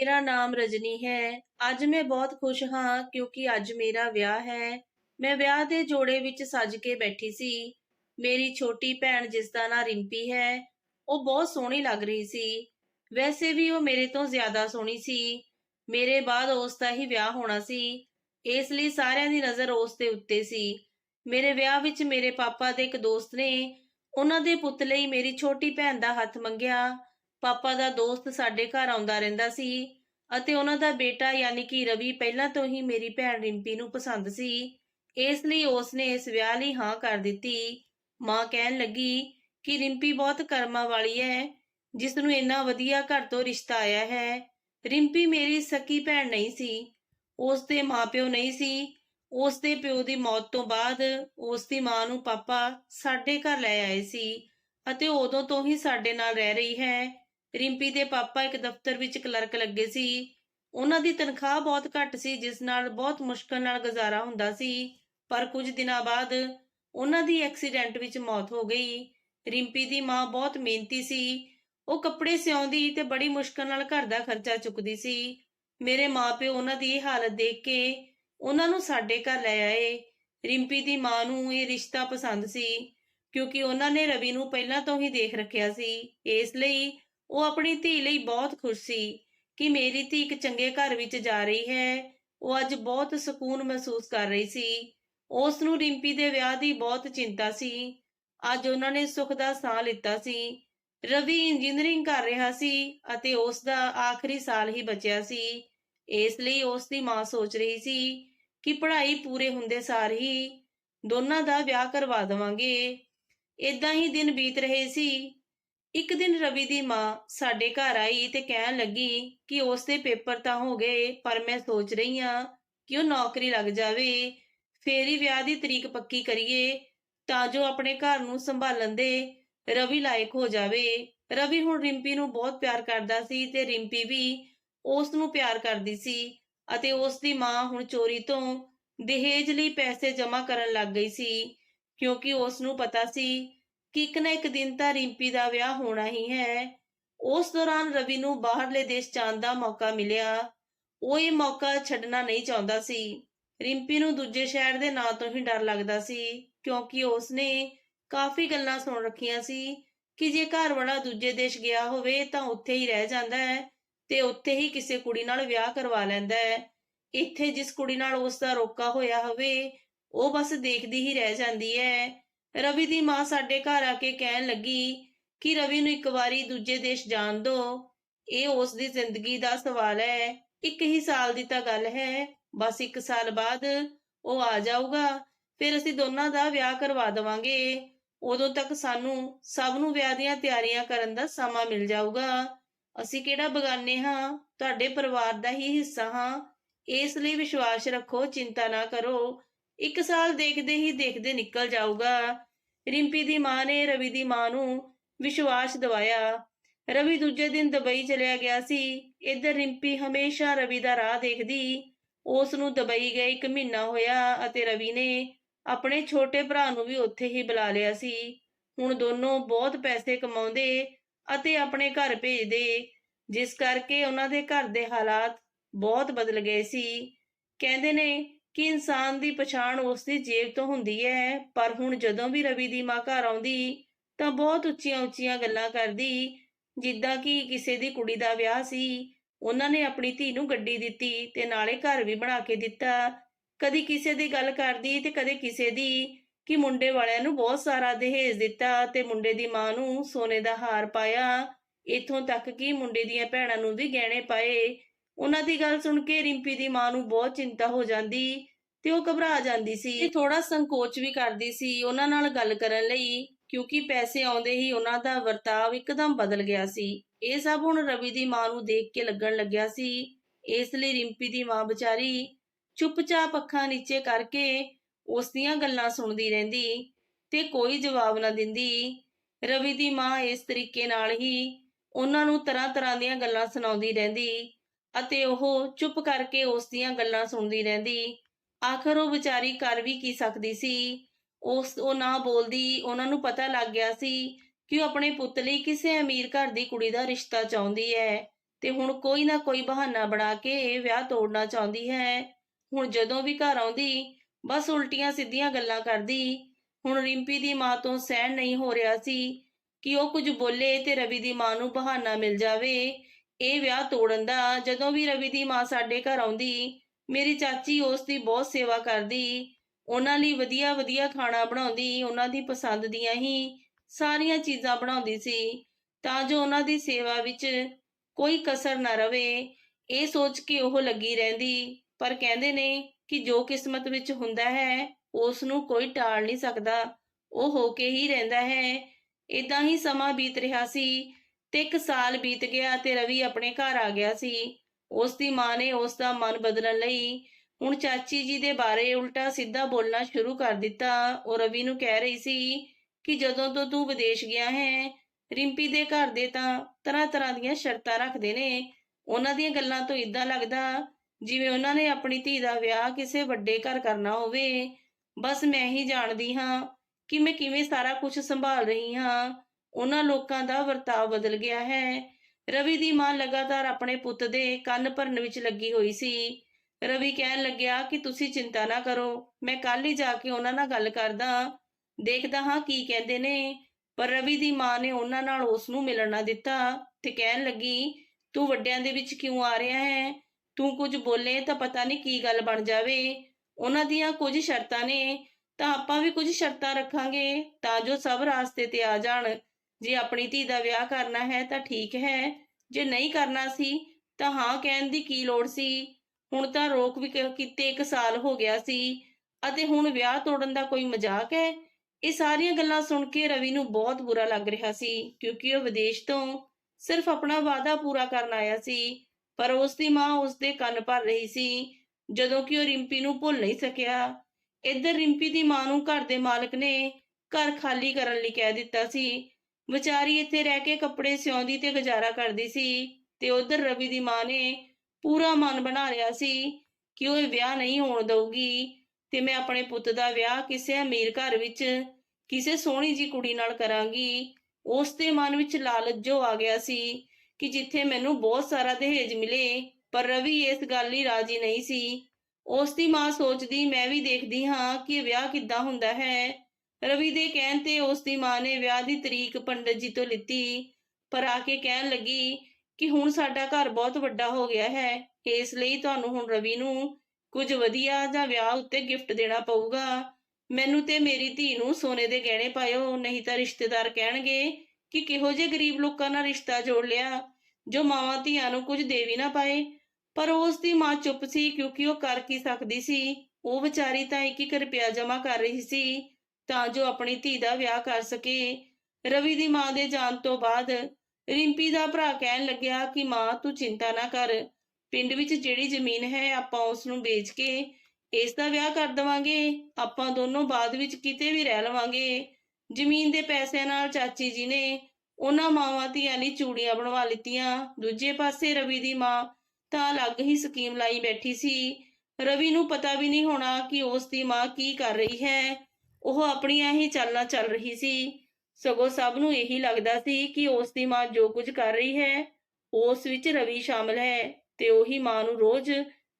ਮੇਰਾ ਨਾਮ ਰਜਨੀ ਹੈ। ਅੱਜ ਮੈਂ ਬਹੁਤ ਖੁਸ਼ ਹਾਂ ਕਿਉਂਕਿ ਅੱਜ ਮੇਰਾ ਵਿਆਹ ਹੈ। ਮੈਂ ਵਿਆਹ ਦੇ ਜੋੜੇ ਵਿੱਚ ਸੱਜ ਕੇ ਬੈਠੀ ਸੀ। ਮੇਰੀ ਛੋਟੀ ਭੈਣ ਜਿਸ ਦਾ ਨਾਂ ਰਿੰਪੀ ਹੈ, ਉਹ ਬਹੁਤ ਸੋਹਣੀ ਲੱਗ ਰਹੀ ਸੀ। ਵੈਸੇ ਵੀ ਉਹ ਮੇਰੇ ਤੋਂ ਜ਼ਿਆਦਾ ਸੋਹਣੀ ਸੀ। ਮੇਰੇ ਬਾਅਦ ਉਸ ਦਾ ਹੀ ਵਿਆਹ ਹੋਣਾ ਸੀ। ਇਸ ਲਈ ਸਾਰਿਆਂ ਦੀ ਨਜ਼ਰ ਉਸ ਦੇ ਉੱਤੇ ਸੀ। ਮੇਰੇ ਵਿਆਹ ਵਿੱਚ ਮੇਰੇ ਪਾਪਾ ਦੇ ਇੱਕ ਦੋਸਤ ਨੇ ਉਹਨਾਂ ਦੇ ਪੁੱਤ ਲਈ ਮੇਰੀ ਛੋਟੀ ਭੈਣ ਦਾ ਹੱਥ ਮੰਗਿਆ। ਪਾਪਾ ਦਾ ਦੋਸਤ ਸਾਡੇ ਘਰ ਆਉਂਦਾ ਰਹਿੰਦਾ ਸੀ ਅਤੇ ਉਹਨਾਂ ਦਾ ਬੇਟਾ ਯਾਨੀ ਕਿ ਰਵੀ ਪਹਿਲਾਂ ਤੋਂ ਹੀ ਮੇਰੀ ਭੈਣ ਰਿੰਪੀ ਨੂੰ ਪਸੰਦ ਸੀ। ਇਸ ਲਈ ਉਸ ਨੇ ਇਸ ਵਿਆਹ ਲਈ ਹਾਂ ਕਰ ਦਿੱਤੀ। ਮਾਂ ਕਹਿਣ ਲੱਗੀ ਕਿ ਰਿੰਪੀ ਬਹੁਤ ਕਰਮਾਂ ਵਾਲੀ ਹੈ, ਜਿਸ ਨੂੰ ਇੰਨਾ ਵਧੀਆ ਘਰ ਤੋਂ ਰਿਸ਼ਤਾ ਆਇਆ ਹੈ। ਰਿੰਪੀ ਮੇਰੀ ਸਕੀ ਭੈਣ ਨਹੀਂ ਸੀ। ਉਸ ਦੇ ਮਾਪਿਓ ਨਹੀਂ ਸੀ। ਉਸ ਦੇ ਪਿਓ ਦੀ ਮੌਤ ਤੋਂ ਬਾਅਦ ਉਸ ਦੀ ਮਾਂ ਨੂੰ ਪਾਪਾ ਸਾਡੇ ਘਰ ਲੈ ਆਏ ਸੀ ਅਤੇ ਉਦੋਂ ਤੋਂ ਹੀ ਸਾਡੇ ਨਾਲ ਰਹਿ ਰਹੀ ਹੈ। ਰਿੰਪੀ ਦੇ ਪਾਪਾ ਇੱਕ ਦਫ਼ਤਰ ਵਿੱਚ ਕਲਰਕ ਲੱਗੇ ਸੀ। ਉਹਨਾਂ ਦੀ ਤਨਖਾਹ ਬਹੁਤ ਘੱਟ ਸੀ, ਜਿਸ ਨਾਲ ਬਹੁਤ ਮੁਸ਼ਕਲ ਨਾਲ ਗੁਜ਼ਾਰਾ ਹੁੰਦਾ ਸੀ। ਪਰ ਕੁਝ ਦਿਨਾਂ ਬਾਅਦ ਉਹਨਾਂ ਦੀ ਐਕਸੀਡੈਂਟ ਵਿੱਚ ਮੌਤ ਹੋ ਗਈ। ਰਿੰਪੀ ਦੀ ਮਾਂ ਬਹੁਤ ਮਿਹਨਤੀ ਸੀ। ਉਹ ਕੱਪੜੇ ਸਿਉਂਦੀ ਤੇ ਬੜੀ ਮੁਸ਼ਕਲ ਨਾਲ ਘਰ ਦਾ ਖਰਚਾ ਚੁੱਕਦੀ ਸੀ। ਮੇਰੇ ਮਾਪਿਓ ਉਹਨਾਂ ਦੀ ਇਹ ਹਾਲਤ ਦੇਖ ਕੇ ਉਹਨਾਂ ਨੂੰ ਸਾਡੇ ਘਰ ਲੈ ਆਏ। ਰਿੰਪੀ ਦੀ ਮਾਂ ਨੂੰ ਇਹ ਰਿਸ਼ਤਾ ਪਸੰਦ ਸੀ, ਕਿਉਂਕਿ ਉਹਨਾਂ ਨੇ ਰਵੀ ਨੂੰ ਪਹਿਲਾਂ ਤੋਂ ਹੀ ਦੇਖ ਰੱਖਿਆ ਸੀ। ਇਸ ਲਈ ਉਹ ਆਪਣੀ ਧੀ ਲਈ ਬਹੁਤ ਖੁਸ਼ ਸੀ ਕਿ ਮੇਰੀ ਧੀ ਇੱਕ ਚੰਗੇ ਘਰ ਵਿੱਚ ਜਾ ਰਹੀ ਹੈ। ਉਹ ਅੱਜ ਬਹੁਤ ਸਕੂਨ ਮਹਿਸੂਸ ਕਰ ਰਹੀ ਸੀ। ਉਸ ਨੂੰ ਰਿੰਪੀ ਦੇ ਵਿਆਹ ਦੀ ਬਹੁਤ ਚਿੰਤਾ ਸੀ। ਅੱਜ ਉਹਨਾਂ ਨੇ ਸੁੱਖ ਦਾ ਸਾਹ ਲਿੱਤਾ ਸੀ। ਰਵੀ ਇੰਜੀਨੀਅਰਿੰਗ ਕਰ ਰਿਹਾ ਸੀ ਅਤੇ ਉਸ ਦਾ ਆਖਰੀ ਸਾਲ ਹੀ ਬਚਿਆ ਸੀ। ਇਸ ਲਈ ਉਸ ਦੀ ਮਾਂ ਸੋਚ ਰਹੀ ਸੀ ਕਿ ਪੜ੍ਹਾਈ ਪੂਰੇ ਹੁੰਦੇ ਸਾਰ ਹੀ ਦੋਨਾਂ ਦਾ ਵਿਆਹ ਕਰਵਾ ਦੇਵਾਂਗੇ। ਇਦਾਂ ਹੀ ਦਿਨ ਬੀਤ ਰਹੇ ਸੀ। ਇੱਕ ਦਿਨ ਰਵੀ ਦੀ ਮਾਂ ਸਾਡੇ ਘਰ ਆਈ ਤੇ ਕਹਿਣ ਲੱਗੀ ਕਿ ਉਸ ਦੇ ਪੇਪਰ ਤਾਂ ਹੋ ਗਏ, ਪਰ ਮੈਂ ਸੋਚ ਰਹੀ ਹਾਂ ਕਿ ਉਹ ਨੌਕਰੀ ਲੱਗ ਜਾਵੇ। ਫੇਰ ਹੀ ਵਿਆਹ ਦੀ ਤਰੀਕ ਪੱਕੀ ਕਰੀਏ, ਤਾਂ ਜੋ ਆਪਣੇ ਘਰ ਨੂੰ ਸੰਭਾਲਣ ਦੇ ਰਵੀ ਲਾਇਕ ਹੋ ਜਾਵੇ। ਰਵੀ ਹੁਣ ਰਿੰਪੀ ਨੂੰ ਬਹੁਤ ਪਿਆਰ ਕਰਦਾ ਸੀ ਤੇ ਰਿੰਪੀ ਵੀ ਉਸ ਨੂੰ ਪਿਆਰ ਕਰਦੀ ਸੀ ਅਤੇ ਉਸ ਦੀ ਮਾਂ ਹੁਣ ਚੋਰੀ ਤੋਂ ਦਹੇਜ ਲਈ ਪੈਸੇ ਜਮ੍ਹਾਂ ਕਰਨ ਲੱਗ ਗਈ ਸੀ, ਕਿਉਂਕਿ ਉਸ ਨੂੰ ਪਤਾ ਸੀ ਕਿ ਇੱਕ ਨਾ ਇੱਕ ਦਿਨ ਤਾਂ ਰਿੰਪੀ ਦਾ ਵਿਆਹ ਹੋਣਾ ਹੀ ਹੈ। ਉਸ ਦੌਰਾਨ ਰਵੀ ਨੂੰ ਬਾਹਰਲੇ ਦੇਸ਼ ਜਾਣ ਦਾ ਮੌਕਾ ਮਿਲਿਆ। ਉਹ ਇਹ ਮੌਕਾ ਛੱਡਣਾ ਨਹੀਂ ਚਾਹੁੰਦਾ ਸੀ। ਰਿੰਪੀ ਨੂੰ ਦੂਜੇ ਸ਼ਹਿਰ ਦੇ ਨਾਂ ਤੋਂ ਹੀ ਡਰ ਲੱਗਦਾ ਸੀ, ਕਿਉਂਕਿ ਉਸਨੇ ਕਾਫੀ ਗੱਲਾਂ ਸੁਣ ਰੱਖੀਆਂ ਸੀ ਕਿ ਜੇ ਘਰ ਵਾਲਾ ਦੂਜੇ ਦੇਸ਼ ਗਿਆ ਹੋਵੇ ਤਾਂ ਉੱਥੇ ਹੀ ਰਹਿ ਜਾਂਦਾ ਹੈ ਤੇ ਉੱਥੇ ਹੀ ਕਿਸੇ ਕੁੜੀ ਨਾਲ ਵਿਆਹ ਕਰਵਾ ਲੈਂਦਾ ਹੈ। ਇੱਥੇ ਜਿਸ ਕੁੜੀ ਨਾਲ ਉਸ ਦਾ ਰੋਕਾ ਹੋਇਆ ਹੋਵੇ, ਉਹ ਬਸ ਦੇਖਦੀ ਹੀ ਰਹਿ ਜਾਂਦੀ ਹੈ। ਰਵੀ ਦੀ ਮਾਂ ਸਾਡੇ ਘਰ ਆ ਕੇ ਕਹਿਣ ਲੱਗੀ ਕਿ ਰਵੀ ਨੂੰ ਇੱਕ ਵਾਰੀ ਦੂਜੇ ਦੇਸ਼ ਜਾਣ ਦਿਓ ਇਹ ਉਸ ਦੀ ਜ਼ਿੰਦਗੀ ਦਾ ਸਵਾਲ ਹੈ। ਇੱਕ ਹੀ ਸਾਲ ਦੀ ਤਾਂ ਗੱਲ ਹੈ। ਬਸ ਇੱਕ ਸਾਲ ਬਾਅਦ ਉਹ ਆ ਜਾਊਗਾ। ਫਿਰ ਅਸੀਂ ਦੋਨਾਂ ਦਾ ਵਿਆਹ ਕਰਵਾ ਦੇਵਾਂਗੇ। ਉਦੋਂ ਤੱਕ ਸਾਨੂੰ ਸਭ ਨੂੰ ਵਿਆਹ ਦੀਆਂ ਤਿਆਰੀਆਂ ਕਰਨ ਦਾ ਸਮਾਂ ਮਿਲ ਜਾਊਗਾ। ਅਸੀਂ ਕਿਹੜਾ ਬਗਾਨੇ ਹਾਂ? ਤੁਹਾਡੇ ਪਰਿਵਾਰ ਦਾ ਹੀ ਹਿੱਸਾ ਹਾਂ। ਇਸ ਲਈ ਵਿਸ਼ਵਾਸ ਰੱਖੋ, ਚਿੰਤਾ ਨਾ ਕਰੋ। ਇੱਕ ਸਾਲ ਦੇਖਦੇ ਹੀ ਦੇਖਦੇ ਨਿਕਲ ਜਾਊਗਾ। ਰਿੰਪੀ ਦੀ ਮਾਂ ਨੇ ਰਵੀ ਦੀ ਮਾਂ ਨੂੰ ਵਿਸ਼ਵਾਸ ਦਿਵਾਇਆ। ਰਵੀ ਦੂਜੇ ਦਿਨ ਦੁਬਈ ਚਲਿਆ ਗਿਆ ਸੀ। ਇੱਧਰ ਰਿੰਪੀ ਹਮੇਸ਼ਾ ਰਵੀ ਦਾ ਰਾਹ ਦੇਖਦੀ, ਉਸ ਨੂੰ ਦੁਬਈ ਗਏ ਇੱਕ ਮਹੀਨਾ ਹੋਇਆ ਅਤੇ ਰਵੀ ਨੇ ਆਪਣੇ ਛੋਟੇ ਭਰਾ ਨੂੰ ਵੀ ਉੱਥੇ ਹੀ ਬੁਲਾ ਲਿਆ ਸੀ। ਹੁਣ ਦੋਨੋਂ ਬਹੁਤ ਪੈਸੇ ਕਮਾਉਂਦੇ ਅਤੇ ਆਪਣੇ ਘਰ ਭੇਜਦੇ, ਜਿਸ ਕਰਕੇ ਉਹਨਾਂ ਦੇ ਘਰ ਦੇ ਹਾਲਾਤ ਬਹੁਤ ਬਦਲ ਗਏ ਸੀ। ਕਹਿੰਦੇ ਨੇ ਕਿ ਇਨਸਾਨ ਦੀ ਪਛਾਣ ਉਸ ਦੀ ਜੇਬ ਤੋਂ ਹੁੰਦੀ ਹੈ, ਪਰ ਹੁਣ ਜਦੋਂ ਵੀ ਰਵੀ ਦੀ ਮਾਂ ਘਰ ਆਉਂਦੀ, ਤਾਂ ਬਹੁਤ ਉੱਚੀਆਂ ਉੱਚੀਆਂ ਗੱਲਾਂ ਕਰਦੀ, ਜਿੱਦਾਂ ਕਿ ਕਿਸੇ ਦੀ ਕੁੜੀ ਦਾ ਵਿਆਹ ਸੀ, ਉਹਨਾਂ ਨੇ ਆਪਣੀ ਧੀ ਨੂੰ ਗੱਡੀ ਦਿੱਤੀ ਤੇ ਨਾਲੇ ਘਰ ਵੀ ਬਣਾ ਕੇ ਦਿੱਤਾ। ਕਦੀ ਕਿਸੇ ਦੀ ਗੱਲ ਕਰਦੀ ਤੇ ਕਦੇ ਕਿਸੇ ਦੀ, ਕਿ ਮੁੰਡੇ ਵਾਲਿਆਂ ਨੂੰ ਬਹੁਤ ਸਾਰਾ ਦਹੇਜ ਦਿੱਤਾ ਤੇ ਮੁੰਡੇ ਦੀ ਮਾਂ ਨੂੰ ਸੋਨੇ ਦਾ ਹਾਰ ਪਾਇਆ। ਇਥੋਂ ਤੱਕ ਕਿ ਮੁੰਡੇ ਦੀਆਂ ਭੈਣਾਂ ਨੂੰ ਵੀ ਗਹਿਣੇ ਪਾਏ। ਉਹਨਾਂ ਦੀ ਗੱਲ ਸੁਣ ਕੇ ਰਿੰਪੀ ਦੀ ਮਾਂ ਨੂੰ ਬਹੁਤ ਚਿੰਤਾ ਹੋ ਜਾਂਦੀ ਤੇ ਉਹ ਘਬਰਾ ਜਾਂਦੀ ਸੀ। ਤੇ ਥੋੜਾ ਸੰਕੋਚ ਵੀ ਕਰਦੀ ਸੀ ਉਹਨਾਂ ਨਾਲ ਗੱਲ ਕਰਨ ਲਈ, ਕਿਉਂਕਿ ਪੈਸੇ ਆਉਂਦੇ ਹੀ ਉਹਨਾਂ ਦਾ ਵਰਤਾਵ ਇੱਕਦਮ ਬਦਲ ਗਿਆ ਸੀ। ਇਹ ਸਭ ਹੁਣ ਰਵੀ ਦੀ ਮਾਂ ਨੂੰ ਦੇਖ ਕੇ ਲੱਗਣ ਲੱਗਿਆ ਸੀ। ਇਸ ਲਈ ਰਿੰਪੀ ਦੀ ਮਾਂ ਵਿਚਾਰੀ ਚੁੱਪਚਾਪ ਅੱਖਾਂ ਨੀਚੇ ਕਰਕੇ ਉਸ ਦੀਆਂ ਗੱਲਾਂ ਸੁਣਦੀ ਰਹਿੰਦੀ ਤੇ ਕੋਈ ਜਵਾਬ ਨਾ ਦਿੰਦੀ। ਰਵੀ ਦੀ ਮਾਂ ਇਸ ਤਰੀਕੇ ਨਾਲ ਹੀ ਉਹਨਾਂ ਨੂੰ ਤਰ੍ਹਾਂ-ਤਰ੍ਹਾਂ ਦੀਆਂ ਗੱਲਾਂ ਸੁਣਾਉਂਦੀ ਰਹਿੰਦੀ। ਅਤੇ ਉਹ ਚੁੱਪ ਕਰਕੇ ਉਸ ਦੀਆਂ ਗੱਲਾਂ ਸੁਣਦੀ ਰਹਿੰਦੀ। ਆਖਰ ਉਹ ਵਿਚਾਰੀ ਕਰ ਵੀ ਕੀ ਸਕਦੀ ਸੀ? ਉਸ, ਉਹ ਨਾ ਬੋਲਦੀ, ਉਹਨਾਂ ਨੂੰ ਪਤਾ ਲੱਗ ਗਿਆ ਸੀ ਕਿ ਉਹ ਆਪਣੇ ਪੁੱਤ ਲਈ ਕਿਸੇ ਅਮੀਰ ਘਰ ਦੀ ਕੁੜੀ ਦਾ ਰਿਸ਼ਤਾ ਚਾਹੁੰਦੀ ਹੈ ਤੇ ਹੁਣ ਕੋਈ ਨਾ ਕੋਈ ਬਹਾਨਾ ਬਣਾ ਕੇ ਇਹ ਵਿਆਹ ਤੋੜਨਾ ਚਾਹੁੰਦੀ ਹੈ। ਹੁਣ ਜਦੋਂ ਵੀ ਘਰ ਆਉਂਦੀ, ਬਸ ਉਲਟੀਆਂ ਸਿੱਧੀਆਂ ਗੱਲਾਂ ਕਰਦੀ। ਹੁਣ ਰਿੰਪੀ ਦੀ ਮਾਂ ਤੋਂ ਸਹਿਣ ਨਹੀਂ ਹੋ ਰਿਹਾ ਸੀ ਕਿ ਉਹ ਕੁਝ ਬੋਲੇ ਤੇ ਰਵੀ ਦੀ ਮਾਂ ਨੂੰ ਬਹਾਨਾ ਮਿਲ ਜਾਵੇ। ਇਹ ਵਿਆਹ ਤੋੜਨ ਦਾ, ਜਦੋਂ ਵੀ ਰਵੀ ਦੀ ਮਾਂ ਸਾਡੇ ਘਰ ਆਉਂਦੀ, ਮੇਰੀ ਚਾਚੀ ਉਸ ਦੀ ਬਹੁਤ ਸੇਵਾ ਕਰਦੀ, ਉਹਨਾਂ ਲਈ ਵਧੀਆ ਵਧੀਆ ਖਾਣਾ ਬਣਾਉਂਦੀ, ਉਹਨਾਂ ਦੀ ਪਸੰਦ ਦੀਆਂ ਹੀ ਸਾਰੀਆਂ ਚੀਜ਼ਾਂ ਬਣਾਉਂਦੀ ਸੀ, ਤਾਂ ਜੋ ਉਹਨਾਂ ਦੀ ਸੇਵਾ ਵਿੱਚ ਕੋਈ ਕਸਰ ਨਾ ਰਵੇ। ਇਹ ਸੋਚ ਕੇ ਉਹ ਲੱਗੀ ਰਹਿੰਦੀ, ਪਰ ਕਹਿੰਦੇ ਨੇ ਕਿ ਜੋ ਕਿਸਮਤ ਵਿੱਚ ਹੁੰਦਾ ਹੈ ਉਸ ਨੂੰ ਕੋਈ ਟਾਲ ਨਹੀਂ ਸਕਦਾ। ਉਹ ਹੋ ਕੇ ਹੀ ਰਹਿੰਦਾ ਹੈ। ਇਦਾਂ ਹੀ ਸਮਾਂ ਬੀਤ ਰਿਹਾ ਸੀ। ਤੇ ਇੱਕ ਸਾਲ ਬੀਤ ਗਿਆ ਤੇ ਰਵੀ ਆਪਣੇ ਘਰ ਆ ਗਿਆ ਸੀ। ਉਸ ਦੀ ਮਾਂ ਨੇ ਉਸ ਦਾ ਮਨ ਬਦਲਣ ਲਈ ਹੁਣ ਚਾਚੀ ਜੀ ਦੇ ਬਾਰੇ ਉਲਟਾ ਸਿੱਧਾ ਬੋਲਣਾ ਸ਼ੁਰੂ ਕਰ ਦਿੱਤਾ। ਉਹ ਰਵੀ ਨੂੰ ਕਹਿ ਰਹੀ ਸੀ ਕਿ ਜਦੋਂ ਤੋਂ ਤੂੰ ਵਿਦੇਸ਼ ਗਿਆ ਹੈ, ਰਿੰਪੀ ਦੇ ਘਰ ਦੇ ਤਾਂ ਤਰ੍ਹਾਂ ਤਰ੍ਹਾਂ ਦੀਆਂ ਸ਼ਰਤਾਂ ਰੱਖਦੇ ਨੇ। ਉਹਨਾਂ ਦੀਆਂ ਗੱਲਾਂ ਤੋਂ ਇਦਾਂ ਲੱਗਦਾ ਜਿਵੇਂ ਉਹਨਾਂ ਨੇ ਆਪਣੀ ਧੀ ਦਾ ਵਿਆਹ ਕਿਸੇ ਵੱਡੇ ਘਰ ਕਰਨਾ ਹੋਵੇ। ਬਸ ਮੈਂ ਹੀ ਜਾਣਦੀ ਹਾਂ ਕਿ ਮੈਂ ਕਿਵੇਂ ਸਾਰਾ ਕੁਝ ਸੰਭਾਲ ਰਹੀ ਹਾਂ। ਉਹਨਾਂ ਲੋਕਾਂ ਦਾ ਵਰਤਾਵ ਬਦਲ ਗਿਆ ਹੈ। ਰਵੀ ਦੀ ਮਾਂ ਲਗਾਤਾਰ ਆਪਣੇ ਪੁੱਤ ਦੇ ਕੰਨ ਭਰਨ ਵਿੱਚ ਲੱਗੀ ਹੋਈ ਸੀ। ਰਵੀ ਕਹਿਣ ਲੱਗਿਆ ਕਿ ਤੁਸੀਂ ਚਿੰਤਾ ਨਾ ਕਰੋ, ਮੈਂ ਕੱਲ ਹੀ ਜਾ ਕੇ ਉਹਨਾਂ ਨਾਲ ਗੱਲ ਕਰਦਾ, ਦੇਖਦਾ ਹਾਂ ਕੀ ਕਹਿੰਦੇ ਨੇ। ਪਰ ਰਵੀ ਦੀ ਮਾਂ ਨੇ ਉਹਨਾਂ ਨਾਲ ਉਸ ਨੂੰ ਮਿਲਣ ਨਾ ਦਿੱਤਾ ਤੇ ਕਹਿਣ ਲੱਗੀ, ਤੂੰ ਵੱਡਿਆਂ ਦੇ ਵਿੱਚ ਕਿਉਂ ਆ ਰਿਹਾ ਹੈ? ਤੂੰ ਕੁਝ ਬੋਲੇ ਤਾਂ ਪਤਾ ਨਹੀਂ ਕੀ ਗੱਲ ਬਣ ਜਾਵੇ। ਉਹਨਾਂ ਦੀਆਂ ਕੁਝ ਸ਼ਰਤਾਂ ਨੇ, ਤਾਂ ਆਪਾਂ ਵੀ ਕੁਝ ਸ਼ਰਤਾਂ ਰੱਖਾਂਗੇ ਤਾਂ ਜੋ ਸਭ ਰਾਸਤੇ ਤੇ ਆ ਜਾਣ। ਜੇ ਆਪਣੀ ਧੀ ਦਾ ਵਿਆਹ ਕਰਨਾ ਹੈ ਤਾਂ ਠੀਕ ਹੈ, ਜੇ ਨਹੀਂ ਕਰਨਾ ਸੀ ਤਾਂ ਹਾਂ ਕਹਿਣ ਦੀ ਕੀ ਲੋੜ ਸੀ? ਹੁਣ ਤਾਂ ਰੋਕ ਵੀ ਕ- ਕੀਤੇ ਸਾਲ ਹੋ ਗਿਆ ਸੀ ਅਤੇ ਹੁਣ ਵਿਆਹ ਤੋੜਨ ਦਾ ਕੋਈ ਮਜ਼ਾਕ ਹੈ? ਇਹ ਸਾਰੀਆਂ ਗੱਲਾਂ ਸੁਣ ਕੇ ਰਵੀ ਨੂੰ ਬਹੁਤ ਬੁਰਾ ਲੱਗ ਰਿਹਾ ਸੀ, ਕਿਉਂਕਿ ਉਹ ਵਿਦੇਸ਼ ਤੋਂ ਸਿਰਫ ਆਪਣਾ ਵਾਅਦਾ ਪੂਰਾ ਕਰਨ ਆਇਆ ਸੀ, ਪਰ ਉਸ ਦੀ ਮਾਂ ਉਸ ਦੇ ਕੰਨ ਭਰ ਰਹੀ ਸੀ, ਜਦੋਂ ਕਿ ਉਹ ਰਿੰਪੀ ਨੂੰ ਭੁੱਲ ਨਹੀਂ ਸਕਿਆ। ਇੱਧਰ ਰਿੰਪੀ ਦੀ ਮਾਂ ਨੂੰ ਘਰ ਦੇ ਮਾਲਕ ਨੇ ਘਰ ਖਾਲੀ ਕਰਨ ਲਈ ਕਹਿ ਦਿੱਤਾ ਸੀ ਵਿਚਾਰੀ ਇੱਥੇ ਰਹਿ ਕੇ ਕੱਪੜੇ ਸਿਉਂਦੀ ਤੇ ਗੁਜ਼ਾਰਾ ਕਰਦੀ ਸੀ ਤੇ ਉਧਰ ਰਵੀ ਦੀ ਮਾਂ ਨੇ ਪੂਰਾ ਮਨ ਬਣਾ ਲਿਆ ਸੀ ਕਿ ਉਹ ਵਿਆਹ ਨਹੀਂ ਹੋਣ ਦਊਗੀ ਤੇ ਮੈਂ ਆਪਣੇ ਪੁੱਤ ਦਾ ਵਿਆਹ ਕਿਸੇ ਅਮੀਰ ਘਰ ਵਿੱਚ ਕਿਸੇ ਸੋਹਣੀ ਜੀ ਕੁੜੀ ਨਾਲ ਕਰਾਂਗੀ। ਉਸ ਦੇ ਮਨ ਵਿੱਚ ਲਾਲਚ ਜੋ ਆ ਗਿਆ ਸੀ ਕਿ ਜਿੱਥੇ ਮੈਨੂੰ ਬਹੁਤ ਸਾਰਾ ਦਹੇਜ ਮਿਲੇ, ਪਰ ਰਵੀ ਇਸ ਗੱਲ ਲਈ ਰਾਜੀ ਨਹੀਂ ਸੀ। ਉਸ ਦੀ ਮਾਂ ਸੋਚਦੀ, ਮੈਂ ਵੀ ਦੇਖਦੀ ਹਾਂ ਕਿ ਵਿਆਹ ਕਿੱਦਾਂ ਹੁੰਦਾ ਹੈ। ਰਵੀ ਦੇ ਕਹਿਣ ਤੇ ਉਸ ਦੀ ਮਾਂ ਨੇ ਵਿਆਹ ਦੀ ਤਰੀਕ ਪੰਡਤ ਜੀ ਤੋਂ ਲਿੱਤੀ, ਪਰ ਆ ਕੇ ਕਹਿਣ ਲੱਗੀ ਕਿ ਹੁਣ ਸਾਡਾ ਘਰ ਬਹੁਤ ਵੱਡਾ ਹੋ ਗਿਆ ਹੈ, ਇਸ ਲਈ ਤੁਹਾਨੂੰ ਹੁਣ ਰਵੀ ਨੂੰ ਕੁਝ ਵਧੀਆ ਜਾਂ ਵਿਆਹ ਉੱਤੇ ਗਿਫਟ ਦੇਣਾ ਪਊਗਾ। ਮੈਨੂੰ ਤੇ ਮੇਰੀ ਧੀ ਨੂੰ ਸੋਨੇ ਦੇ ਗਹਿਣੇ ਪਾਇਓ, ਨਹੀਂ ਤਾਂ ਰਿਸ਼ਤੇਦਾਰ ਕਹਿਣਗੇ ਕਿ ਕਿਹੋ ਜਿਹੇ ਗਰੀਬ ਲੋਕਾਂ ਨਾਲ ਰਿਸ਼ਤਾ ਜੋੜ ਲਿਆ, ਜੋ ਮਾਵਾਂ ਧੀਆਂ ਨੂੰ ਕੁਝ ਦੇ ਵੀ ਨਾ ਪਾਏ। ਪਰ ਉਸ ਦੀ ਮਾਂ ਚੁੱਪ ਸੀ ਕਿਉਂਕਿ ਉਹ ਕਰ ਕੀ ਸਕਦੀ ਸੀ? ਉਹ ਵਿਚਾਰੀ ਤਾਂ ਇੱਕ ਇੱਕ ਰੁਪਿਆ ਜਮ੍ਹਾਂ ਕਰ ਰਹੀ ਸੀ। ਤਾਂ ਜੋ ਆਪਣੀ ਧੀ ਦਾ ਵਿਆਹ ਕਰ ਸਕੇ। ਰਵੀ ਦੀ ਮਾਂ ਦੇ ਜਾਣ ਤੋਂ ਬਾਅਦ ਰਿੰਪੀ ਦਾ ਭਰਾ ਕਹਿਣ ਲੱਗਿਆ ਕਿ, ਮਾਂ, ਤੂੰ ਚਿੰਤਾ ਨਾ ਕਰ। ਪਿੰਡ ਵਿੱਚ ਜਿਹੜੀ ਜ਼ਮੀਨ ਹੈ, ਆਪਾਂ ਉਸ ਨੂੰ ਵੇਚ ਕੇ ਇਸ ਦਾ ਵਿਆਹ ਕਰ ਦਵਾਂਗੇ। ਆਪਾਂ ਦੋਨੋਂ ਬਾਅਦ ਵਿੱਚ ਕਿਤੇ ਵੀ ਰਹਿ ਲਵਾਂਗੇ। ਜ਼ਮੀਨ ਦੇ ਪੈਸਿਆਂ ਨਾਲ ਚਾਚੀ ਜੀ ਨੇ ਉਹਨਾਂ ਮਾਵਾਂ ਧੀਆਂ ਲਈ ਚੂੜੀਆਂ ਬਣਵਾ ਲਿੱਤੀਆਂ। ਦੂਜੇ ਪਾਸੇ ਰਵੀ ਦੀ ਮਾਂ ਤਾਂ ਅਲੱਗ ਹੀ ਸਕੀਮ ਲਾਈ ਬੈਠੀ ਸੀ। ਰਵੀ ਨੂੰ ਪਤਾ ਵੀ ਨਹੀਂ ਹੋਣਾ ਕਿ ਉਸ ਦੀ ਮਾਂ ਕੀ ਕਰ ਰਹੀ ਹੈ। ਉਹ ਆਪਣੀਆਂ ਹੀ ਚਾਲਾਂ ਚੱਲ ਰਹੀ ਸੀ। ਸਗੋਂ ਸਭ ਨੂੰ ਇਹੀ ਲੱਗਦਾ ਸੀ ਕਿ ਉਸ ਦੀ ਮਾਂ ਜੋ ਕੁਝ ਕਰ ਰਹੀ ਹੈ, ਉਸ ਵਿੱਚ ਰਵੀ ਸ਼ਾਮਲ ਹੈ ਤੇ ਉਹੀ ਮਾਂ ਨੂੰ ਰੋਜ਼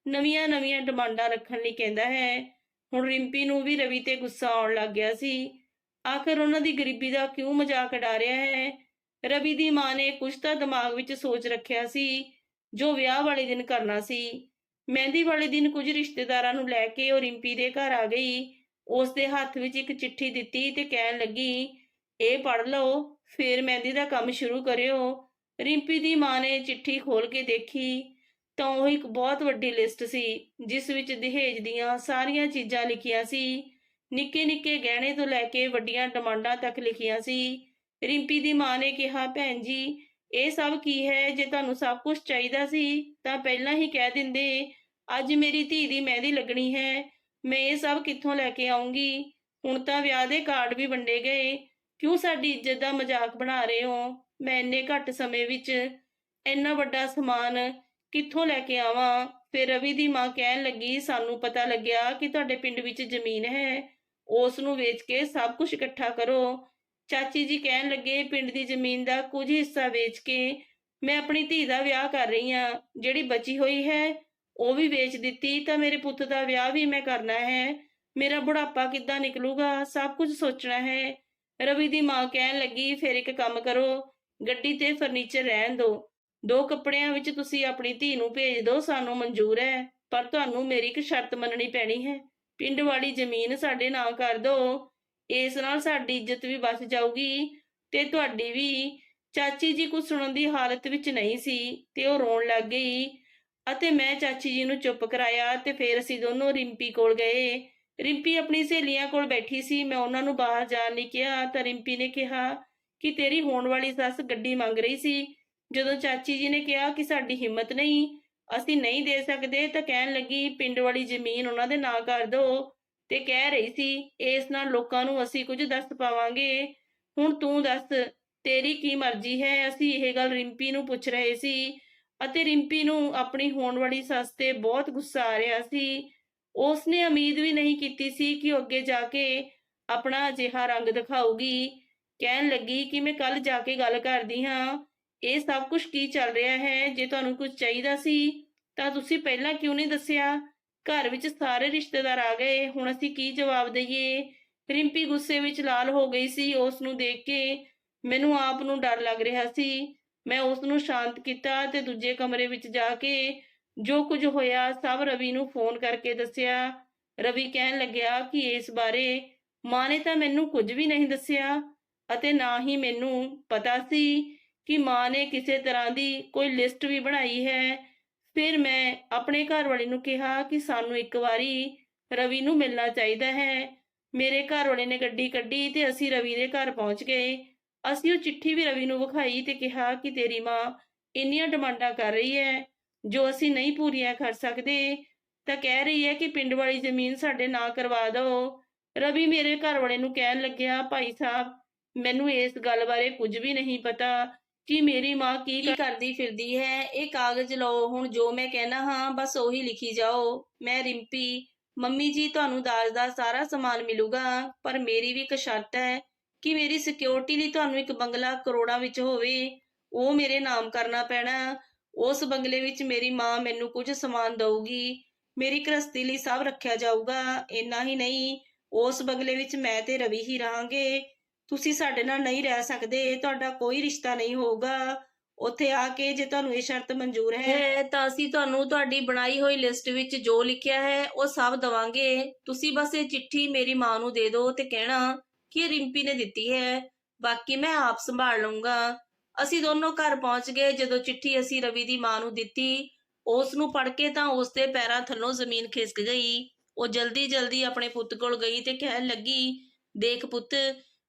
ਨਵੀਆਂ-ਨਵੀਆਂ ਡਿਮਾਂਡਾਂ ਰੱਖਣ ਲਈ ਕਹਿੰਦਾ ਹੈ। ਹੁਣ ਰਿੰਪੀ ਨੂੰ ਵੀ ਰਵੀ ਤੇ ਗੁੱਸਾ ਆਉਣ ਲੱਗ ਗਿਆ ਸੀ। ਆਖਰ ਉਹਨਾਂ ਦੀ ਗਰੀਬੀ ਦਾ ਕਿਉਂ ਮਜ਼ਾਕ ਉਡਾ ਰਿਹਾ ਹੈ? ਰਵੀ ਦੀ ਮਾਂ ਨੇ ਕੁਝ ਤਾਂ ਦਿਮਾਗ ਵਿੱਚ ਸੋਚ ਰੱਖਿਆ ਸੀ, ਜੋ ਵਿਆਹ ਵਾਲੇ ਦਿਨ ਕਰਨਾ ਸੀ। ਮਹਿੰਦੀ ਵਾਲੇ ਦਿਨ ਕੁਝ ਰਿਸ਼ਤੇਦਾਰਾਂ ਨੂੰ ਲੈ ਕੇ ਉਹ ਰਿੰਪੀ ਦੇ ਘਰ ਆ ਗਈ। ਉਸ ਦੇ ਹੱਥ ਵਿੱਚ ਇੱਕ ਚਿੱਠੀ ਦਿੱਤੀ ਤੇ ਕਹਿਣ ਲੱਗੀ, ਇਹ ਪੜ੍ਹ ਲਓ, ਫਿਰ ਮਹਿੰਦੀ ਦਾ ਕੰਮ ਸ਼ੁਰੂ ਕਰਿਓ। ਰਿੰਪੀ ਦੀ ਮਾਂ ਨੇ ਚਿੱਠੀ ਖੋਲ ਕੇ ਦੇਖੀ, ਤਾਂ ਉਹ ਇੱਕ ਬਹੁਤ ਵੱਡੀ ਲਿਸਟ ਸੀ, ਜਿਸ ਵਿੱਚ ਦਹੇਜ ਦੀਆਂ ਸਾਰੀਆਂ ਚੀਜ਼ਾਂ ਲਿਖੀਆਂ ਸੀ। ਨਿੱਕੇ ਨਿੱਕੇ ਗਹਿਣੇ ਤੋਂ ਲੈ ਕੇ ਵੱਡੀਆਂ ਡਿਮਾਂਡਾਂ ਤੱਕ ਲਿਖੀਆਂ ਸੀ। ਰਿੰਪੀ ਦੀ ਮਾਂ ਨੇ ਕਿਹਾ, ਭੈਣ ਜੀ, ਇਹ ਸਭ ਕੀ ਹੈ? ਜੇ ਤੁਹਾਨੂੰ ਸਭ ਕੁਝ ਚਾਹੀਦਾ ਸੀ, ਤਾਂ ਪਹਿਲਾਂ ਹੀ ਕਹਿ ਦਿੰਦੇ, ਅੱਜ ਮੇਰੀ ਧੀ ਦੀ ਮਹਿੰਦੀ ਲੱਗਣੀ ਹੈ। ਮੈਂ ਇਹ ਸਭ ਕਿੱਥੋਂ ਲੈ ਕੇ ਆਉਂਗੀ ਹੁਣ ਤਾਂ ਵਿਆਹ ਦੇ ਕਾਰਡ ਵੀ ਵੰਡੇ ਗਏ। ਕਿਉਂ ਸਾਡੀ ਇੱਜ਼ਤ ਦਾ ਮਜ਼ਾਕ ਬਣਾ ਰਹੇ ਹੋ? ਮੈਂ ਇੰਨੇ ਘੱਟ ਸਮੇਂ ਵਿੱਚ ਇੰਨਾ ਵੱਡਾ ਸਮਾਨ ਕਿੱਥੋਂ ਲੈ ਕੇ ਆਵਾਂ? ਫਿਰ ਰਵੀ ਦੀ ਮਾਂ ਕਹਿਣ ਲੱਗੀ, ਸਾਨੂੰ ਪਤਾ ਲੱਗਿਆ ਕਿ ਤੁਹਾਡੇ ਪਿੰਡ ਵਿੱਚ ਜ਼ਮੀਨ ਹੈ। ਉਸ ਨੂੰ ਵੇਚ ਕੇ ਸਭ ਕੁਝ ਇਕੱਠਾ ਕਰੋ। ਚਾਚੀ ਜੀ ਕਹਿਣ ਲੱਗੇ, ਪਿੰਡ ਦੀ ਜ਼ਮੀਨ ਦਾ ਕੁਝ ਹਿੱਸਾ ਵੇਚ ਕੇ ਮੈਂ ਆਪਣੀ ਧੀ ਦਾ ਵਿਆਹ ਕਰ ਰਹੀ ਹਾਂ। ਜਿਹੜੀ ਬਚੀ ਹੋਈ ਹੈ ਉਹ ਵੀ ਵੇਚ ਦਿੱਤੀ, ਤਾਂ ਮੇਰੇ ਪੁੱਤ ਦਾ ਵਿਆਹ ਵੀ ਮੈਂ ਕਰਨਾ ਹੈ। ਮੇਰਾ ਬੁਢਾਪਾ ਕਿੱਦਾਂ ਨਿਕਲੂਗਾ? ਸਭ ਕੁਝ ਸੋਚਣਾ ਹੈ। ਰਵੀ ਦੀ ਮਾਂ ਕਹਿਣ ਲੱਗੀ, ਫਿਰ ਇੱਕ ਕੰਮ ਕਰੋ, ਗੱਡੀ ਤੇ ਫਰਨੀਚਰ ਰਹਿਣ ਦਿਓ ਦੋ ਕੱਪੜਿਆਂ ਵਿੱਚ ਤੁਸੀਂ ਆਪਣੀ ਧੀ ਨੂੰ ਭੇਜ ਦਿਓ ਸਾਨੂੰ ਮਨਜ਼ੂਰ ਹੈ, ਪਰ ਤੁਹਾਨੂੰ ਮੇਰੀ ਇੱਕ ਸ਼ਰਤ ਮੰਨਣੀ ਪੈਣੀ ਹੈ। ਪਿੰਡ ਵਾਲੀ ਜ਼ਮੀਨ ਸਾਡੇ ਨਾਂ ਕਰ ਦਿਓ ਇਸ ਨਾਲ ਸਾਡੀ ਇੱਜ਼ਤ ਵੀ ਬਚ ਜਾਊਗੀ ਤੇ ਤੁਹਾਡੀ ਵੀ। ਚਾਚੀ ਜੀ ਕੁਝ ਸੁਣਨ ਦੀ ਹਾਲਤ ਵਿੱਚ ਨਹੀਂ ਸੀ ਤੇ ਉਹ ਰੋਣ ਲੱਗ ਗਈ। ਅਤੇ ਮੈਂ ਚਾਚੀ ਜੀ ਨੂੰ ਚੁੱਪ ਕਰਾਇਆ ਤੇ ਫਿਰ ਅਸੀਂ ਦੋਨੋਂ ਰਿੰਪੀ ਕੋਲ ਗਏ। ਰਿੰਪੀ ਆਪਣੀ ਸਹੇਲੀਆਂ ਕੋਲ ਬੈਠੀ ਸੀ, ਮੈਂ ਉਹਨਾਂ ਨੂੰ ਬਾਹਰ ਜਾਣ ਲਈ ਕਿਹਾ, ਤਾਂ ਰਿੰਪੀ ਨੇ ਕਿਹਾ ਕਿ ਤੇਰੀ ਹੋਣ ਵਾਲੀ ਸੱਸ ਗੱਡੀ ਮੰਗ ਰਹੀ ਸੀ। ਜਦੋਂ ਚਾਚੀ ਜੀ ਨੇ ਕਿਹਾ ਕਿ ਸਾਡੀ ਹਿੰਮਤ ਨਹੀਂ, ਅਸੀਂ ਨਹੀਂ ਦੇ ਸਕਦੇ, ਤਾਂ ਕਹਿਣ ਲੱਗੀ, ਪਿੰਡ ਵਾਲੀ ਜ਼ਮੀਨ ਉਹਨਾਂ ਦੇ ਨਾਂ ਕਰ ਦਿਓ ਤੇ ਕਹਿ ਰਹੀ ਸੀ, ਇਸ ਨਾਲ ਲੋਕਾਂ ਨੂੰ ਅਸੀਂ ਕੁਝ ਦੱਸ ਪਾਵਾਂਗੇ। ਹੁਣ ਤੂੰ ਦੱਸ, ਤੇਰੀ ਕੀ ਮਰਜ਼ੀ ਹੈ? ਅਸੀਂ ਇਹ ਗੱਲ ਰਿੰਪੀ ਨੂੰ ਪੁੱਛ ਰਹੇ ਸੀ। ਅਤੇ ਰਿੰਪੀ ਨੂੰ ਆਪਣੀ ਹੋਣ ਵਾਲੀ ਸੱਸ ਤੇ ਬਹੁਤ ਗੁੱਸਾ ਆ ਰਿਹਾ ਸੀ। ਉਸਨੇ ਉਮੀਦ ਵੀ ਨਹੀਂ ਕੀਤੀ ਸੀ ਕਿ ਉਹ ਅੱਗੇ ਜਾ ਕੇ ਆਪਣਾ ਅਜਿਹਾ ਰੰਗ ਦਿਖਾਊਗੀ। ਕਹਿਣ ਲੱਗੀ ਕਿ ਮੈਂ ਕੱਲ ਜਾ ਕੇ ਗੱਲ ਕਰਦੀ ਹਾਂ। ਇਹ ਸਭ ਕੁਝ ਕੀ ਚੱਲ ਰਿਹਾ ਹੈ? ਜੇ ਤੁਹਾਨੂੰ ਕੁਝ ਚਾਹੀਦਾ ਸੀ, ਤਾਂ ਤੁਸੀਂ ਪਹਿਲਾਂ ਕਿਉਂ ਨਹੀਂ ਦੱਸਿਆ? ਘਰ ਵਿੱਚ ਸਾਰੇ ਰਿਸ਼ਤੇਦਾਰ ਆ ਗਏ। ਹੁਣ ਅਸੀਂ ਕੀ ਜਵਾਬ ਦਈਏ? ਰਿੰਪੀ ਗੁੱਸੇ ਵਿੱਚ ਲਾਲ ਹੋ ਗਈ ਸੀ। ਉਸ ਨੂੰ ਦੇਖ ਕੇ ਮੈਨੂੰ ਆਪ ਨੂੰ ਡਰ ਲੱਗ ਰਿਹਾ ਸੀ। ਮੈਂ ਉਸ ਨੂੰ ਸ਼ਾਂਤ ਕੀਤਾ ਤੇ ਦੂਜੇ ਕਮਰੇ ਵਿੱਚ ਜਾ ਕੇ ਜੋ ਕੁਝ ਹੋਇਆ ਸਭ ਰਵੀ ਨੂੰ ਫੋਨ ਕਰਕੇ ਦੱਸਿਆ। ਰਵੀ ਕਹਿਣ ਲੱਗਿਆ ਕਿ ਇਸ ਬਾਰੇ ਮਾਂ ਨੇ ਤਾਂ ਮੈਨੂੰ ਕੁਝ ਵੀ ਨਹੀਂ ਦੱਸਿਆ ਅਤੇ ਨਾ ਹੀ ਮੈਨੂੰ ਪਤਾ ਸੀ ਕਿ ਮਾਂ ਨੇ ਕਿਸੇ ਤਰ੍ਹਾਂ ਦੀ ਕੋਈ ਲਿਸਟ ਵੀ ਬਣਾਈ ਹੈ। ਫਿਰ ਮੈਂ ਆਪਣੇ ਘਰ ਵਾਲੇ ਨੂੰ ਕਿਹਾ ਕਿ ਸਾਨੂੰ ਇੱਕ ਵਾਰੀ ਰਵੀ ਨੂੰ ਮਿਲਣਾ ਚਾਹੀਦਾ ਹੈ। ਮੇਰੇ ਘਰ ਵਾਲੇ ਨੇ ਗੱਡੀ ਕੱਢੀ ਤੇ ਅਸੀਂ ਰਵੀ ਦੇ ਘਰ ਪਹੁੰਚ ਗਏ। ਅਸੀਂ ਉਹ ਚਿੱਠੀ ਵੀ ਰਵੀ ਨੂੰ ਵਿਖਾਈ ਤੇ ਕਿਹਾ ਕਿ ਤੇਰੀ ਮਾਂ ਇੰਨੀਆਂ ਡਿਮਾਂਡਾਂ ਕਰ ਰਹੀ ਹੈ, ਜੋ ਅਸੀਂ ਨਹੀਂ ਪੂਰੀਆਂ ਕਰ ਸਕਦੇ, ਤਾਂ ਕਹਿ ਰਹੀ ਹੈ ਕਿ ਪਿੰਡ ਵਾਲੀ ਜ਼ਮੀਨ ਸਾਡੇ ਨਾਂ ਕਰਵਾ ਦਿਓ ਰਵੀ ਮੇਰੇ ਘਰ ਵਾਲੇ ਨੂੰ ਕਹਿਣ ਲੱਗਿਆ, ਭਾਈ ਸਾਹਿਬ, ਮੈਨੂੰ ਇਸ ਗੱਲ ਬਾਰੇ ਕੁਝ ਵੀ ਨਹੀਂ ਪਤਾ ਕਿ ਮੇਰੀ ਮਾਂ ਕੀ ਕਰਦੀ ਫਿਰਦੀ ਹੈ। ਇਹ ਕਾਗਜ਼ ਲਓ, ਹੁਣ ਜੋ ਮੈਂ ਕਹਿਣਾ ਹਾਂ, ਬਸ ਉਹੀ ਲਿਖੀ ਜਾਓ। ਮੈਂ ਰਿੰਪੀ, ਮੰਮੀ ਜੀ, ਤੁਹਾਨੂੰ ਦਾਜ ਦਾ ਸਾਰਾ ਸਮਾਨ ਮਿਲੂਗਾ, ਪਰ ਮੇਰੀ ਵੀ ਇੱਕ ਸ਼ਰਤ ਹੈ ਕਿ ਮੇਰੀ ਸਿਕਿਉਰਿਟੀ ਲਈ ਤੁਹਾਨੂੰ ਇੱਕ ਬੰਗਲਾ ਕਰੋੜਾਂ ਵਿੱਚ ਹੋਵੇ, ਉਹ ਮੇਰੇ ਨਾਮ ਕਰਨਾ ਪੈਣਾ, ਉਸ ਬੰਗਲੇ ਵਿੱਚ ਮੇਰੀ ਮਾਂ ਮੈਨੂੰ ਕੁਝ ਸਮਾਨ ਦਊਗੀ, ਮੇਰੀ ਗ੍ਰਸਤੀ ਲਈ ਸਭ ਰੱਖਿਆ ਜਾਊਗਾ, ਇੰਨਾ ਹੀ ਨਹੀਂ, ਉਸ ਬੰਗਲੇ ਵਿੱਚ ਮੈਂ ਤੇ ਰਵੀ ਹੀ ਰਹਾਂਗੇ, ਤੁਸੀਂ ਸਾਡੇ ਨਾਲ ਨਹੀਂ ਰਹਿ ਸਕਦੇ, ਤੁਹਾਡਾ ਕੋਈ ਰਿਸ਼ਤਾ ਨਹੀਂ ਹੋਊਗਾ, ਉੱਥੇ ਆ ਕੇ ਜੇ ਤੁਹਾਨੂੰ ਇਹ ਸ਼ਰਤ ਮਨਜ਼ੂਰ ਹੈ। ਤਾਂ ਅਸੀਂ ਤੁਹਾਨੂੰ ਤੁਹਾਡੀ ਬਣਾਈ ਹੋਈ ਲਿਸਟ ਵਿੱਚ ਜੋ ਲਿਖਿਆ ਹੈ, ਉਹ ਸਭ ਦਵਾਂਗੇ, ਤੁਸੀਂ ਬਸ ਇਹ ਚਿੱਠੀ ਮੇਰੀ ਮਾਂ ਨੂੰ ਦੇ ਦਿਓ ਤੇ ਕਹਿਣਾ ਕਿ ਇਹ ਰਿੰਪੀ ਨੇ ਦਿੱਤੀ ਹੈ। ਬਾਕੀ ਮੈਂ ਆਪ ਸੰਭਾਲ ਲਵਾਂਗਾ ਅਸੀਂ ਦੋਨੋਂ ਘਰ ਪਹੁੰਚ ਗਏ। ਜਦੋਂ ਚਿੱਠੀ ਅਸੀਂ ਰਵੀ ਦੀ ਮਾਂ ਨੂੰ ਦਿੱਤੀ ਉਸ ਨੂੰ ਪੜ੍ਹ ਕੇ ਤਾਂ ਉਸ ਦੇ ਪੈਰਾਂ ਥੱਲੋਂ ਜ਼ਮੀਨ ਖਿਸਕ ਗਈ। ਉਹ ਜਲਦੀ ਜਲਦੀ ਆਪਣੇ ਪੁੱਤ ਕੋਲ ਗਈ ਤੇ ਕਹਿਣ ਲੱਗੀ, ਦੇਖ ਪੁੱਤ,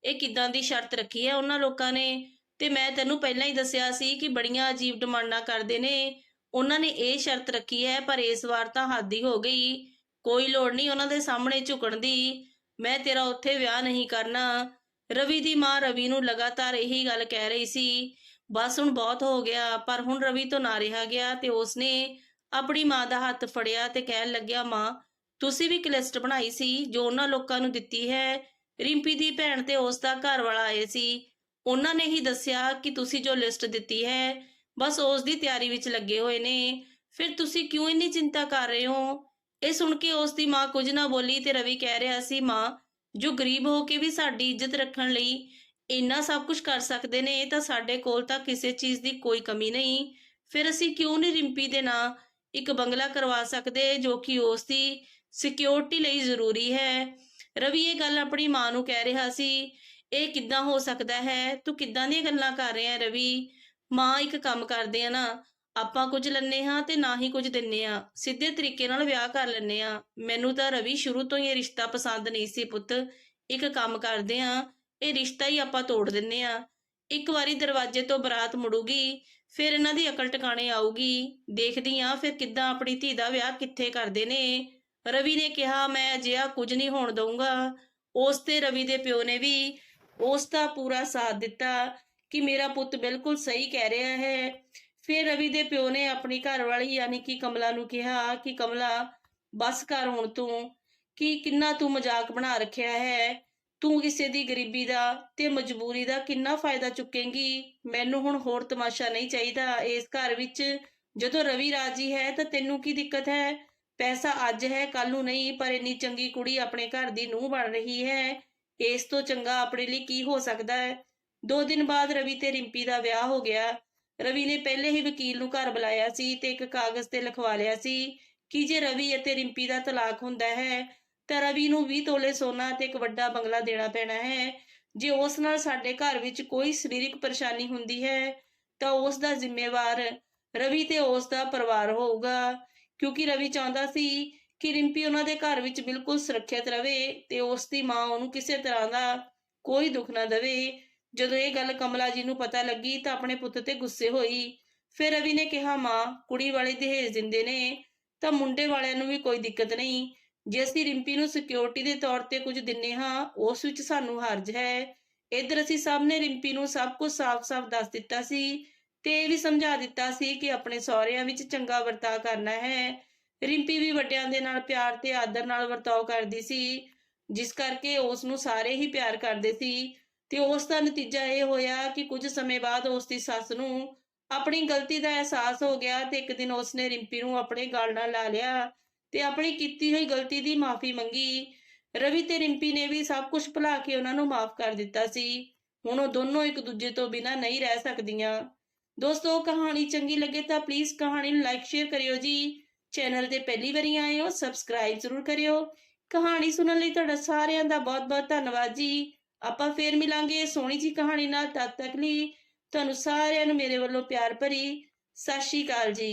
ਇਹ ਕਿਦਾਂ ਦੀ ਸ਼ਰਤ ਰੱਖੀ ਹੈ ਉਹਨਾਂ ਲੋਕਾਂ ਨੇ? ਤੇ ਮੈਂ ਤੈਨੂੰ ਪਹਿਲਾਂ ਹੀ ਦੱਸਿਆ ਸੀ ਕਿ ਬੜੀਆਂ ਅਜੀਬ ਡਿਮਾਂਡਾਂ ਕਰਦੇ ਨੇ। ਉਹਨਾਂ ਨੇ ਇਹ ਸ਼ਰਤ ਰੱਖੀ ਹੈ, ਪਰ ਇਸ ਵਾਰ ਤਾਂ ਹੱਦ ਹੀ ਹੋ ਗਈ। ਕੋਈ ਲੋੜ ਨਹੀਂ ਉਹਨਾਂ ਦੇ ਸਾਹਮਣੇ ਝੁਕਣ ਦੀ। ਮੈਂ ਤੇਰਾ ਉੱਥੇ ਵਿਆਹ ਨਹੀਂ ਕਰਨਾ। ਰਵੀ ਦੀ ਮਾਂ ਰਵੀ ਨੂੰ ਲਗਾਤਾਰ ਇਹੀ ਗੱਲ ਕਹਿ ਰਹੀ ਸੀ। ਬਸ ਹੁਣ ਬਹੁਤ ਹੋ ਗਿਆ, ਪਰ ਹੁਣ ਰਵੀ ਤੋਂ ਨਾ ਰਿਹਾ ਗਿਆ ਤੇ ਉਸਨੇ ਆਪਣੀ ਮਾਂ ਦਾ ਹੱਥ ਫੜਿਆ ਤੇ ਕਹਿਣ ਲੱਗਿਆ, ਮਾਂ, ਤੁਸੀਂ ਵੀ ਇੱਕ ਲਿਸਟ ਬਣਾਈ ਸੀ ਜੋ ਉਹਨਾਂ ਲੋਕਾਂ ਨੂੰ ਦਿੱਤੀ ਹੈ। ਰਿੰਪੀ ਦੀ ਭੈਣ ਤੇ ਉਸ ਦਾ ਘਰ ਵਾਲਾ ਆਏ ਸੀ। ਉਹਨਾਂ ਨੇ ਹੀ ਦੱਸਿਆ ਕਿ ਤੁਸੀਂ ਜੋ ਲਿਸਟ ਦਿੱਤੀ ਹੈ, ਬਸ ਉਸ ਦੀ ਤਿਆਰੀ ਵਿੱਚ ਲੱਗੇ ਹੋਏ ਨੇ। ਫਿਰ ਤੁਸੀਂ ਕਿਉਂ ਇੰਨੀ ਚਿੰਤਾ ਕਰ ਰਹੇ ਹੋ? ਇਹ ਸੁਣ ਕੇ ਉਸ ਦੀ ਮਾਂ ਕੁਝ ਨਾ ਬੋਲੀ ਤੇ ਰਵੀ ਕਹਿ ਰਿਹਾ ਸੀ, ਮਾਂ, ਜੋ ਗਰੀਬ ਹੋ ਕੇ ਵੀ ਸਾਡੀ ਇੱਜ਼ਤ ਰੱਖਣ ਲਈ ਇੰਨਾ ਸਭ ਕੁਝ ਕਰ ਸਕਦੇ ਨੇ ਤਾਂ ਸਾਡੇ ਕੋਲ ਤਾਂ ਕਿਸੇ ਚੀਜ਼ ਦੀ ਕੋਈ ਕਮੀ ਨਹੀਂ। ਫਿਰ ਅਸੀਂ ਕਿਉਂ ਨਹੀਂ ਰਿੰਪੀ ਦੇ ਨਾਂ ਇੱਕ ਬੰਗਲਾ ਕਰਵਾ ਸਕਦੇ ਜੋ ਕਿ ਉਸ ਦੀ ਸਿਕਿਉਰਿਟੀ ਲਈ ਜ਼ਰੂਰੀ ਹੈ? ਰਵੀ ਇਹ ਗੱਲ ਆਪਣੀ ਮਾਂ ਨੂੰ ਕਹਿ ਰਿਹਾ ਸੀ, ਇਹ ਕਿੱਦਾਂ ਹੋ ਸਕਦਾ ਹੈ? ਤੂੰ ਕਿੱਦਾਂ ਦੀਆਂ ਗੱਲਾਂ ਕਰ ਰਿਹਾ ਰਵੀ? ਮਾਂ, ਇੱਕ ਕੰਮ ਕਰਦੇ ਆ ਨਾ ਆਪਾਂ ਕੁਝ ਲੰਨੇ ਹਾਂ ਤੇ ਨਾ ਹੀ ਕੁਝ ਦਿੰਨੇ ਆ ਸਿੱਧੇ ਤਰੀਕੇ ਨਾਲ ਵਿਆਹ ਕਰ ਲੈਂਦੇ ਆ ਮੈਨੂੰ ਤਾਂ ਰਵੀ ਸ਼ੁਰੂ ਤੋਂ ਹੀ ਇਹ ਰਿਸ਼ਤਾ ਪਸੰਦ ਨਹੀਂ ਸੀ ਪੁੱਤ। ਇੱਕ ਕੰਮ ਕਰਦੇ ਆ ਇਹ ਰਿਸ਼ਤਾ ਹੀ ਆਪਾਂ ਤੋੜ ਦਿੰਨੇ ਆ ਇੱਕ ਵਾਰੀ ਦਰਵਾਜ਼ੇ ਤੋਂ ਬਰਾਤ ਮੁੜੂਗੀ, ਫਿਰ ਇਹਨਾਂ ਦੀ ਅਕਲ ਟਿਕਾਣੇ ਆਊਗੀ। ਦੇਖਦੀ ਆ ਫਿਰ ਕਿੱਦਾਂ ਆਪਣੀ ਧੀ ਦਾ ਵਿਆਹ ਕਿੱਥੇ ਕਰਦੇ ਨੇ। ਰਵੀ ਨੇ ਕਿਹਾ, ਮੈਂ ਅਜਿਹਾ ਕੁਝ ਨਹੀਂ ਹੋਣ ਦਊਂਗਾ। ਉਸ ਤੇ ਰਵੀ ਦੇ ਪਿਓ ਨੇ ਵੀ ਉਸ ਦਾ ਪੂਰਾ ਸਾਥ ਦਿੱਤਾ ਕਿ ਮੇਰਾ ਪੁੱਤ ਬਿਲਕੁਲ ਸਹੀ ਕਹਿ ਰਿਹਾ ਹੈ। ਫਿਰ ਰਵੀ ਦੇ ਪਿਓ ਨੇ ਆਪਣੀ ਘਰਵਾਲੀ ਯਾਨੀ ਕਿ ਕਮਲਾ ਨੂੰ ਕਿਹਾ ਕਿ ਕਮਲਾ, ਬਸ ਕਰ ਹੁਣ ਤੂੰ, ਕਿ ਕਿੰਨਾ ਤੂੰ ਮਜ਼ਾਕ ਬਣਾ ਰੱਖਿਆ ਹੈ? ਤੂੰ ਕਿਸੇ ਦੀ ਗਰੀਬੀ ਦਾ ਤੇ ਮਜਬੂਰੀ ਦਾ ਕਿੰਨਾ ਫਾਇਦਾ ਚੁੱਕੇਂਗੀ? ਮੈਨੂੰ ਹੁਣ ਹੋਰ ਤਮਾਸ਼ਾ ਨਹੀਂ ਚਾਹੀਦਾ। ਇਸ ਘਰ ਵਿੱਚ ਜਦੋਂ ਰਵੀ ਰਾਜੀ ਹੈ ਤਾਂ ਤੈਨੂੰ ਕੀ ਦਿੱਕਤ ਹੈ? ਪੈਸਾ ਅੱਜ ਹੈ ਕੱਲ ਨੂੰ ਨਹੀਂ, ਪਰ ਇੰਨੀ ਚੰਗੀ ਕੁੜੀ ਆਪਣੇ ਘਰ ਦੀ ਨੂੰਹ ਬਣ ਰਹੀ ਹੈ। ਇਸ ਤੋਂ ਚੰਗਾ ਆਪਣੇ ਲਈ ਕੀ ਹੋ ਸਕਦਾ ਹੈ? ਦੋ ਦਿਨ ਬਾਅਦ ਰਵੀ ਤੇ ਰਿੰਪੀ ਦਾ ਵਿਆਹ ਹੋ ਗਿਆ। ਰਵੀ ਨੇ ਪਹਿਲੇ ਹੀ ਵਕੀਲ ਨੂੰ ਘਰ ਬੁਲਾਇਆ ਸੀ ਤੇ ਇੱਕ ਕਾਗਜ਼ ਤੇ ਲਿਖਵਾ ਲਿਆ ਸੀ ਕਿ ਜੇ ਰਵੀ ਅਤੇ ਰਿੰਪੀ ਦਾ ਤਲਾਕ ਹੁੰਦਾ ਹੈ, ਤਾਂ ਰਵੀ ਨੂੰ 20 ਤੋਲੇ ਸੋਨਾ ਤੇ ਇੱਕ ਵੱਡਾ ਬੰਗਲਾ ਦੇਣਾ ਪੈਣਾ ਹੈ। ਜੇ ਉਸ ਨਾਲ ਸਾਡੇ ਘਰ ਵਿੱਚ ਕੋਈ ਸਰੀਰਕ ਪਰੇਸ਼ਾਨੀ ਹੁੰਦੀ ਹੈ, ਤਾਂ ਉਸ ਦਾ ਜ਼ਿੰਮੇਵਾਰ ਰਵੀ ਤੇ ਉਸ ਦਾ ਪਰਿਵਾਰ ਹੋਊਗਾ, ਕਿਉਂਕਿ ਰਵੀ ਚਾਹੁੰਦਾ ਸੀ ਕਿ ਰਿੰਪੀ ਉਹਨਾਂ ਦੇ ਘਰ ਵਿੱਚ ਬਿਲਕੁਲ ਸੁਰੱਖਿਅਤ ਰਵੇ ਤੇ ਉਸ ਦੀ ਮਾਂ ਉਹਨੂੰ ਕਿਸੇ ਤਰ੍ਹਾਂ ਦਾ ਕੋਈ ਦੁੱਖ ਨਾ ਦੇਵੇ। ਜਦੋਂ ਇਹ ਗੱਲ ਕਮਲਾ ਜੀ ਨੂੰ ਪਤਾ ਲੱਗੀ ਤਾਂ ਆਪਣੇ ਪੁੱਤ ਤੇ ਗੁੱਸੇ ਹੋਈ। ਫਿਰ ਰਵੀ ਨੇ ਕਿਹਾ, ਮਾਂ, ਕੁੜੀ ਵਾਲੇ ਦਹੇਜ ਦਿੰਦੇ ਨੇ, ਤਾਂ ਮੁੰਡੇ ਵਾਲਿਆਂ ਨੂੰ ਵੀ ਕੋਈ ਦਿੱਕਤ ਨਹੀਂ। ਜੇ ਅਸੀਂ ਰਿੰਪੀ ਨੂੰ ਸਿਕਿਉਰਿਟੀ ਦੇ ਤੌਰ ਤੇ ਕੁਝ ਦਿੰਨੇ ਹਾਂ, ਉਸ ਵਿੱਚ ਸਾਨੂੰ ਹਰਜ ਹੈ। ਇੱਧਰ ਅਸੀਂ ਸਭ ਨੇ ਰਿੰਪੀ ਨੂੰ ਸਭ ਕੁਝ ਸਾਫ਼-ਸਾਫ਼ ਦੱਸ ਦਿੱਤਾ ਸੀ ਤੇ ਇਹ ਵੀ ਸਮਝਾ ਦਿੱਤਾ ਸੀ ਕਿ ਆਪਣੇ ਸਹੁਰਿਆਂ ਵਿੱਚ ਚੰਗਾ ਵਰਤਾਅ ਕਰਨਾ ਹੈ। ਰਿੰਪੀ ਵੀ ਵੱਡਿਆਂ ਦੇ ਨਾਲ ਪਿਆਰ ਤੇ ਆਦਰ ਨਾਲ ਵਰਤਾਓ ਕਰਦੀ ਸੀ, ਜਿਸ ਕਰਕੇ ਉਸ ਨੂੰ ਸਾਰੇ ਹੀ ਪਿਆਰ ਕਰਦੇ ਸੀ। ਤੇ ਉਸ ਦਾ ਨਤੀਜਾ ਇਹ ਹੋਇਆ ਕਿ ਕੁਝ ਸਮੇਂ ਬਾਅਦ ਉਸ ਦੀ ਸੱਸ ਨੂੰ ਆਪਣੀ ਗਲਤੀ ਦਾ ਅਹਿਸਾਸ ਹੋ ਗਿਆ ਤੇ ਇੱਕ ਦਿਨ ਉਸ ਨੇ ਰਿੰਪੀ ਨੂੰ ਆਪਣੇ ਗਲ ਨਾਲ ਲਾ ਲਿਆ ਤੇ ਆਪਣੀ ਕੀਤੀ ਹੋਈ ਗਲਤੀ ਦੀ ਮਾਫੀ ਮੰਗੀ। ਰਵੀ ਤੇ ਰਿੰਪੀ ਨੇ ਵੀ ਸਭ ਕੁਝ ਭੁਲਾ ਕੇ ਉਹਨਾਂ ਨੂੰ ਮਾਫ ਕਰ ਦਿੱਤਾ ਸੀ। ਹੁਣ ਉਹ ਦੋਨੋਂ ਇੱਕ ਦੂਜੇ ਤੋਂ ਬਿਨਾਂ ਨਹੀਂ ਰਹਿ ਸਕਦੀਆਂ। ਦੋਸਤੋ, ਕਹਾਣੀ ਚੰਗੀ ਲੱਗੇ ਤਾਂ ਪਲੀਜ਼ ਕਹਾਣੀ ਨੂੰ ਲਾਈਕ ਸ਼ੇਅਰ ਕਰਿਓ ਜੀ। ਚੈਨਲ ਤੇ ਪਹਿਲੀ ਵਾਰੀ ਆਏ ਹੋ ਸਬਸਕ੍ਰਾਈਬ ਜ਼ਰੂਰ ਕਰਿਓ। ਕਹਾਣੀ ਸੁਣਨ ਲਈ ਤੁਹਾਡਾ ਸਾਰਿਆਂ ਦਾ ਬਹੁਤ-ਬਹੁਤ ਧੰਨਵਾਦ ਜੀ। ਆਪਾਂ ਫੇਰ ਮਿਲਾਂਗੇ ਸੋਹਣੀ ਜੀ ਕਹਾਣੀ ਨਾਲ, ਤਦ ਤੱਕ ਲਈ ਤੁਹਾਨੂੰ ਸਾਰਿਆਂ ਨੂੰ ਮੇਰੇ ਵੱਲੋਂ ਪਿਆਰ ਭਰੀ ਸਤਿ ਸ਼੍ਰੀ ਅਕਾਲ ਜੀ।